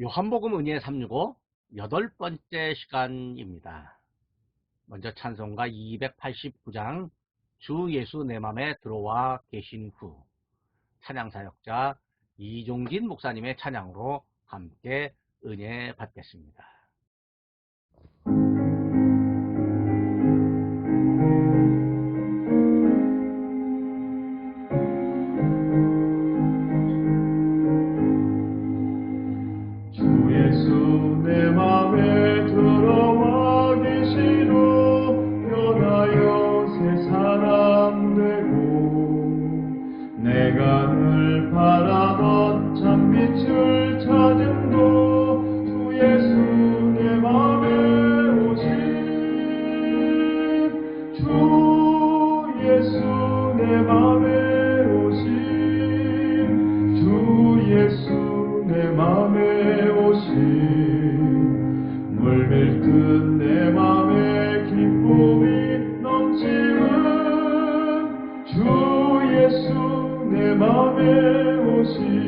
요한복음 은혜 365 여덟 번째 시간입니다. 먼저 찬송가 289장 주 예수 내 맘에 들어와 계신 후 찬양사역자 이종진 목사님의 찬양으로 함께 은혜 받겠습니다. 물밀듯 내 맘에 기쁨이 넘치는 주 예수 내 맘에 오신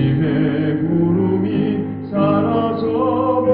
의심의 구름이 사라져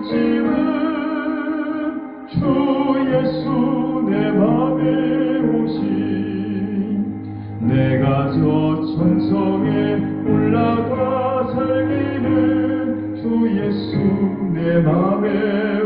넘치는 주 예수 내 맘에 오신 내가 저 천성에 올라가 살기는 주 예수 내 맘에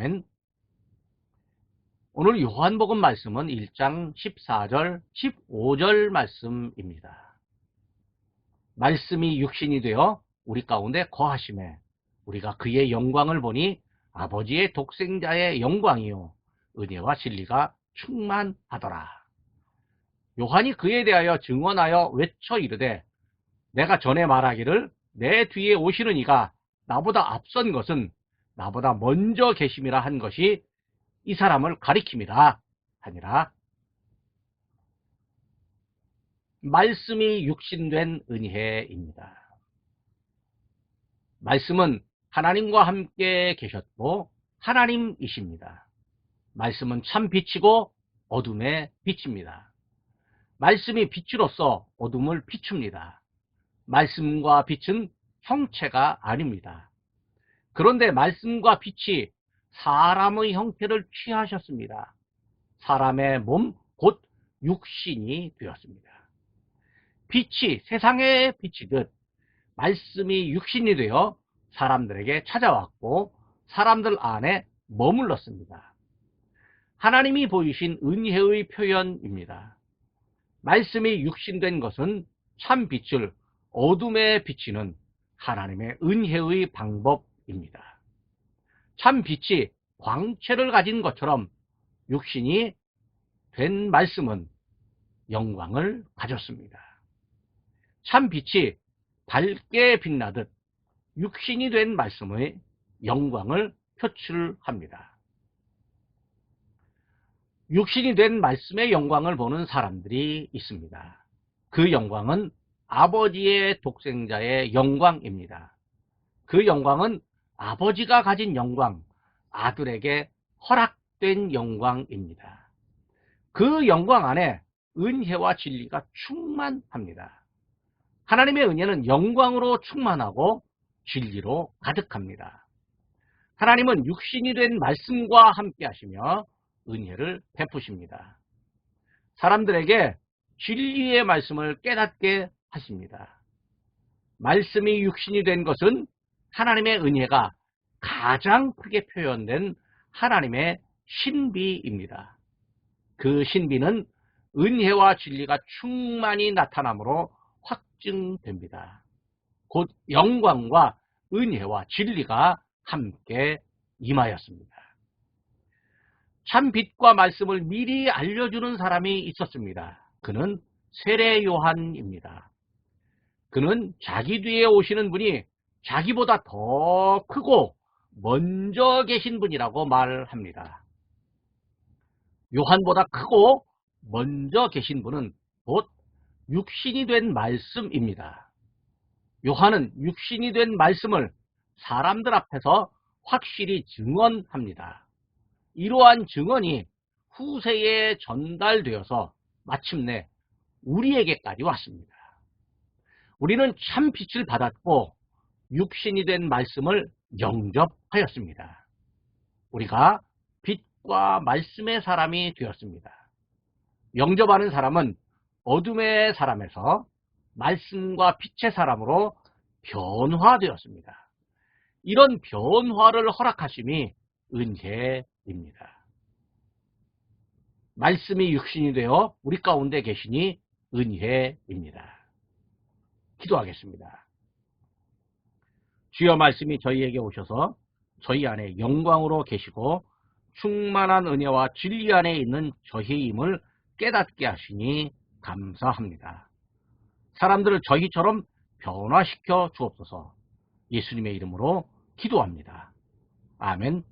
아멘. 오늘 요한복음 말씀은 1장 14절, 15절 말씀입니다. 말씀이 육신이 되어 우리 가운데 거하심에 우리가 그의 영광을 보니 아버지의 독생자의 영광이요 은혜와 진리가 충만하더라. 요한이 그에 대하여 증언하여 외쳐 이르되 내가 전에 말하기를 내 뒤에 오시는 이가 나보다 앞선 것은 나보다 먼저 계심이라 한 것이 이 사람을 가리킵니다. 아니라 말씀이 육신된 은혜입니다. 말씀은 하나님과 함께 계셨고 하나님이십니다. 말씀은 참 빛이고 어둠의 빛입니다. 말씀이 빛으로서 어둠을 비춥니다. 말씀과 빛은 형체가 아닙니다. 그런데 말씀과 빛이 사람의 형태를 취하셨습니다. 사람의 몸, 곧 육신이 되었습니다. 빛이 세상의 빛이듯 말씀이 육신이 되어 사람들에게 찾아왔고 사람들 안에 머물렀습니다. 하나님이 보이신 은혜의 표현입니다. 말씀이 육신된 것은 참 빛을 어둠에 비치는 하나님의 은혜의 방법 입니다. 참 빛이 광채를 가진 것처럼 육신이 된 말씀은 영광을 가졌습니다. 참 빛이 밝게 빛나듯 육신이 된 말씀의 영광을 표출합니다. 육신이 된 말씀의 영광을 보는 사람들이 있습니다. 그 영광은 아버지의 독생자의 영광입니다. 그 영광은 아버지가 가진 영광, 아들에게 허락된 영광입니다. 그 영광 안에 은혜와 진리가 충만합니다. 하나님의 은혜는 영광으로 충만하고 진리로 가득합니다. 하나님은 육신이 된 말씀과 함께 하시며 은혜를 베푸십니다. 사람들에게 진리의 말씀을 깨닫게 하십니다. 말씀이 육신이 된 것은 하나님의 은혜가 가장 크게 표현된 하나님의 신비입니다. 그 신비는 은혜와 진리가 충만히 나타남으로 확증됩니다. 곧 영광과 은혜와 진리가 함께 임하였습니다. 참 빛과 말씀을 미리 알려주는 사람이 있었습니다. 그는 세례 요한입니다. 그는 자기 뒤에 오시는 분이 자기보다 더 크고 먼저 계신 분이라고 말합니다. 요한보다 크고 먼저 계신 분은 곧 육신이 된 말씀입니다. 요한은 육신이 된 말씀을 사람들 앞에서 확실히 증언합니다. 이러한 증언이 후세에 전달되어서 마침내 우리에게까지 왔습니다. 우리는 참 빛을 받았고 육신이 된 말씀을 영접하였습니다. 우리가 빛과 말씀의 사람이 되었습니다. 영접하는 사람은 어둠의 사람에서 말씀과 빛의 사람으로 변화되었습니다. 이런 변화를 허락하심이 은혜입니다. 말씀이 육신이 되어 우리 가운데 계시니 은혜입니다. 기도하겠습니다. 주여 말씀이 저희에게 오셔서 저희 안에 영광으로 계시고 충만한 은혜와 진리 안에 있는 저희의 힘을 깨닫게 하시니 감사합니다. 사람들을 저희처럼 변화시켜 주옵소서 예수님의 이름으로 기도합니다. 아멘.